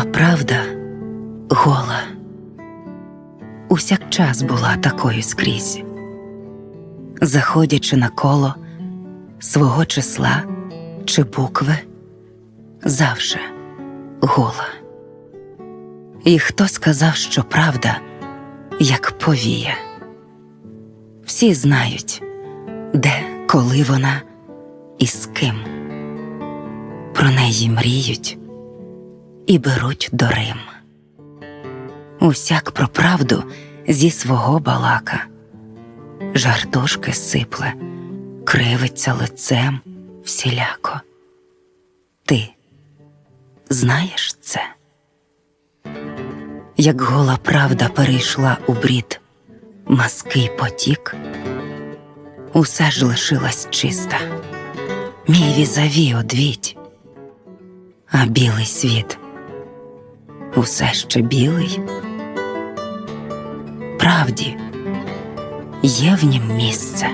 правда гола. Усякчас була такою скрізь. Заходячи на коло свого числа чи букви, завше гола. І хто сказав, що правда, як повіє. Всі знають, де, коли вона і з ким. Про неї мріють і беруть до Рим. Усяк про правду зі свого балака, жартушки сипле, кривиться лицем всіляко. Ти знаєш це? Як гола правда перейшла у брід, маский потік, усе ж лишилась чиста. Мій візаві одвідь, а білий світ усе ще білий. Правді є в нім місце.